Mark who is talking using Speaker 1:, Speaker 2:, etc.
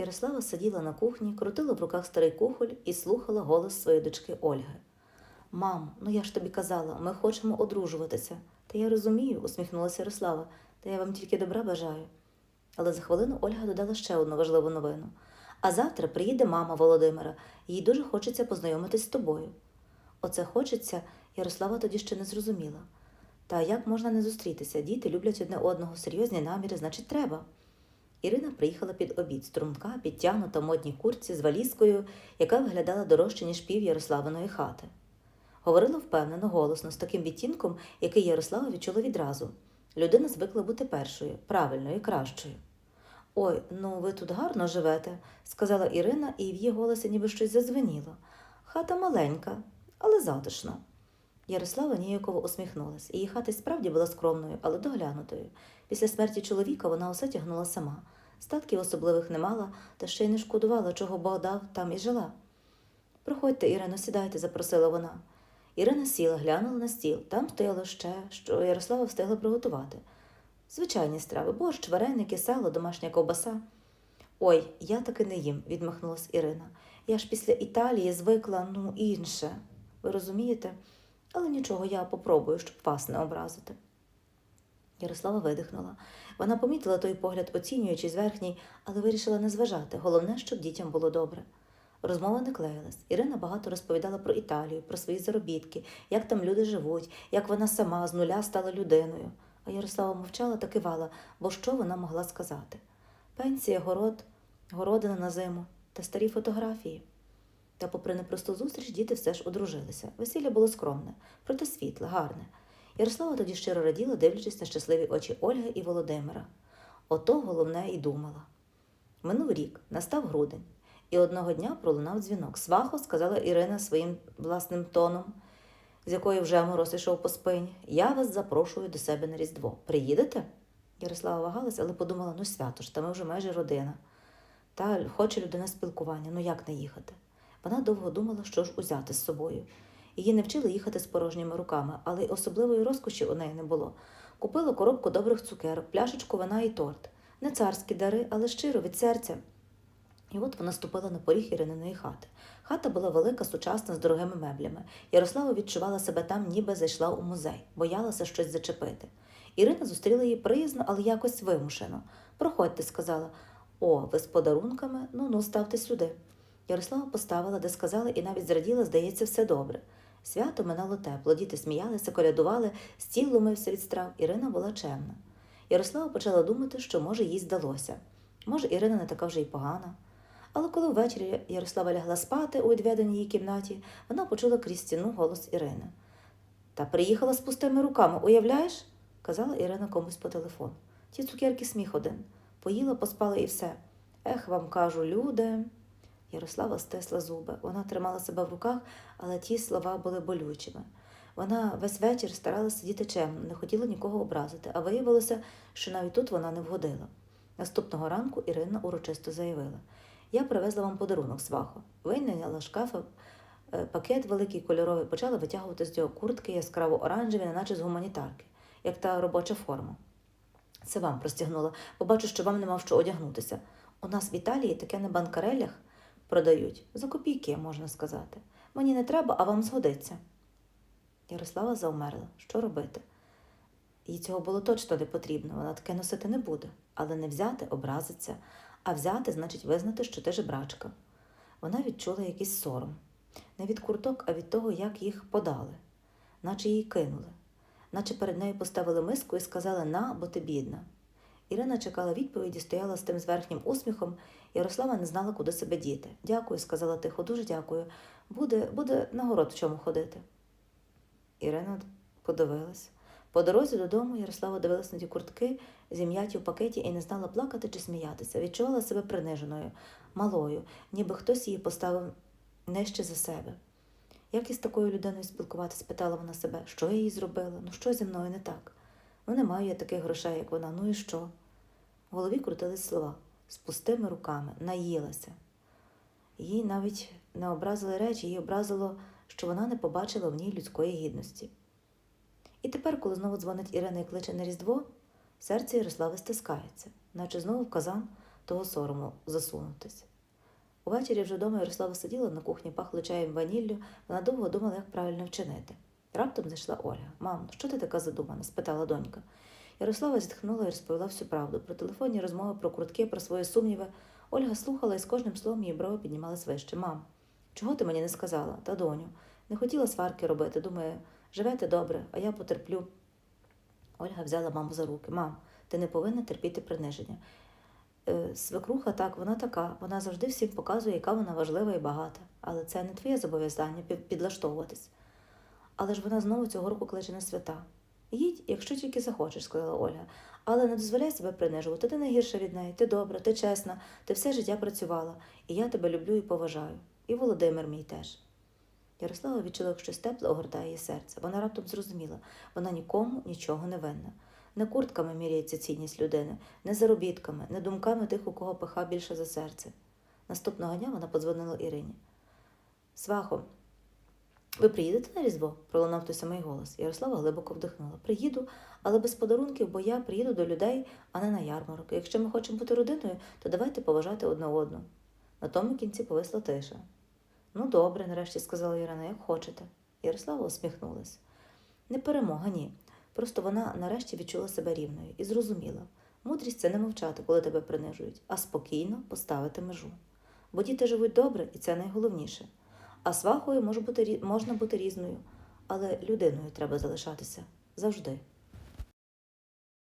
Speaker 1: Ярослава сиділа на кухні, крутила в руках старий кухоль і слухала голос своєї дочки Ольги. Мам, ну я ж тобі казала, ми хочемо одружуватися. Та я розумію, усміхнулася Ярослава, та я вам тільки добра бажаю. Але за хвилину Ольга додала ще одну важливу новину. А завтра приїде мама Володимира, їй дуже хочеться познайомитись з тобою. Оце хочеться, Ярослава тоді ще не зрозуміла. Та як можна не зустрітися? Діти люблять одне одного, серйозні наміри, значить, треба. Ірина приїхала під обід, струнка, підтягнута в модній курці з валізкою, яка виглядала дорожче, ніж пів Ярославиної хати. Говорила впевнено, голосно, з таким відтінком, який Ярослава відчула відразу. Людина звикла бути першою, правильною кращою. Ой, ну ви тут гарно живете, сказала Ірина, і в її голосі ніби щось зазвеніло. Хата маленька, але затишна. Ярослава ніяково усміхнулась. Її хата справді була скромною, але доглянутою. Після смерті чоловіка вона усе тягнула сама. Статків особливих не мала, та ще й не шкодувала, чого Бог там і жила. Проходьте, Ірино, сідайте, запросила вона. Ірина сіла, глянула на стіл. Там стояло ще, що Ярослава встигла приготувати. Звичайні страви, борщ, вареники, сало, домашня ковбаса. Ой, я таки не їм, відмахнулась Ірина. Я ж після Італії звикла, ну, інше. Ви розумієте? Але нічого, я попробую, щоб вас не образити. Ярослава видихнула. Вона помітила той погляд, оцінюючи зверхній, але вирішила не зважати. Головне, щоб дітям було добре. Розмова не клеїлась. Ірина багато розповідала про Італію, про свої заробітки, як там люди живуть, як вона сама з нуля стала людиною. А Ярослава мовчала та кивала, бо що вона могла сказати? Пенсія, город, городина на зиму та старі фотографії. Та, попри непросту зустріч, діти все ж одружилися. Весілля було скромне, проте світле, гарне. Ярослава тоді щиро раділа, дивлячись на щасливі очі Ольги і Володимира. Ото головне і думала. Минув рік, настав грудень, і одного дня пролунав дзвінок. Свахо, сказала Ірина своїм власним тоном, з якої вже мороз ішов по спині. Я вас запрошую до себе на Різдво. Приїдете? Ярослава вагалась, але подумала, ну свято ж, та ми вже майже родина. Та хоче людина спілкування, ну як не їхати? Вона довго думала, що ж узяти з собою. Її не вчили їхати з порожніми руками, але й особливої розкоші у неї не було. Купила коробку добрих цукерок, пляшечку вина і торт. Не царські дари, але щиро від серця. І от вона ступила на поріг Ірининої хати. Хата була велика, сучасна, з дорогими меблями. Ярослава відчувала себе там, ніби зайшла у музей, боялася щось зачепити. Ірина зустріла її приязно, але якось вимушено. Проходьте, сказала. О, ви з подарунками? Ну ну, ставте сюди. Ярослава поставила, де сказала, і навіть зраділа, здається, все добре. Свято минало тепло, діти сміялися, колядували, стіл ломився від страв. Ірина була чемна. Ярослава почала думати, що, може, їй здалося. Може, Ірина не така вже й погана. Але коли ввечері Ярослава лягла спати у відведеній її кімнаті, вона почула крізь стіну голос Ірини. Та приїхала з пустими руками, уявляєш? казала Ірина комусь по телефону. Ті цукерки сміх один. Поїла, поспала і все. Ех, вам кажу, люди. Ярослава стисла зуби. Вона тримала себе в руках, але ті слова були болючими. Вона весь вечір старалася сидіти чемно, не хотіла нікого образити, а виявилося, що навіть тут вона не вгодила. Наступного ранку Ірина урочисто заявила: Я привезла вам подарунок свахо. Вийняла шкафа е, пакет великий кольоровий, почала витягувати з нього куртки яскраво оранжеві, неначе з гуманітарки, як та робоча форма. Це вам простягнула, бо бачу, що вам нема в що одягнутися. У нас в Італії таке на банкарелях продають. За копійки, можна сказати. Мені не треба, а вам згодиться. Ярослава завмерла. Що робити? Їй цього було точно не потрібно, вона таке носити не буде. Але не взяти образиться, а взяти значить визнати, що ти жебрачка. Вона відчула якийсь сором. Не від курток, а від того, як їх подали, наче її кинули, наче перед нею поставили миску і сказали на, бо ти бідна. Ірина чекала відповіді, стояла з тим зверхнім усміхом. Ярослава не знала, куди себе діти. Дякую, сказала тихо, дуже дякую. Буде, буде на город в чому ходити. Ірина подивилась. По дорозі додому Ярослава дивилась на ті куртки, зім'яті в пакеті, і не знала плакати чи сміятися. Відчувала себе приниженою, малою, ніби хтось її поставив нижче за себе. Як із такою людиною спілкуватися, питала вона себе, що я їй зробила, ну що зі мною не так? Ну, не маю я таких грошей, як вона, ну і що? В голові крутились слова з пустими руками, наїлася. Їй навіть не образили речі, їй образило, що вона не побачила в ній людської гідності. І тепер, коли знову дзвонить Ірина і кличе на Різдво, серце Ярослави стискається, наче знову в казан того сорому засунутись. Увечері вже вдома Ярослава сиділа на кухні, пахло чаєм ваніллю, вона довго думала, як правильно вчинити. Раптом зайшла Ольга. Мам, ну що ти така задумана? спитала донька. Ярослава зітхнула і розповіла всю правду про телефонні розмови, про крутки, про свої сумніви. Ольга слухала і з кожним словом її брови піднімались вище. Мам, чого ти мені не сказала? Та доню, не хотіла сварки робити. Думаю, живете добре, а я потерплю. Ольга взяла маму за руки. Мам, ти не повинна терпіти приниження. Е, Свекруха так, вона така, вона завжди всім показує, яка вона важлива і багата. Але це не твоє зобов'язання підлаштовуватись. Але ж вона знову цього року кличе на свята. Їдь, якщо тільки захочеш, сказала Ольга. Але не дозволяй себе принижувати. Ти не гірша від неї, ти добра, ти чесна, ти все життя працювала, і я тебе люблю і поважаю. І Володимир мій теж. Ярослава відчула, як щось тепле огортає її серце. Вона раптом зрозуміла, вона нікому нічого не винна. Не куртками міряється цінність людини, не заробітками, не думками тих, у кого пиха більше за серце. Наступного дня вона подзвонила Ірині. Свахо, ви приїдете на Різдво? пролунав той самий голос. Ярослава глибоко вдихнула. Приїду, але без подарунків, бо я приїду до людей, а не на ярмарок. Якщо ми хочемо бути родиною, то давайте поважати одне одну. На тому кінці повисла тиша. Ну, добре, нарешті сказала Ірина, як хочете. Ярослава усміхнулась. Не перемога, ні. Просто вона нарешті відчула себе рівною і зрозуміла. Мудрість це не мовчати, коли тебе принижують, а спокійно поставити межу. Бо діти живуть добре, і це найголовніше. А свахою може бути, можна бути різною, але людиною треба залишатися завжди.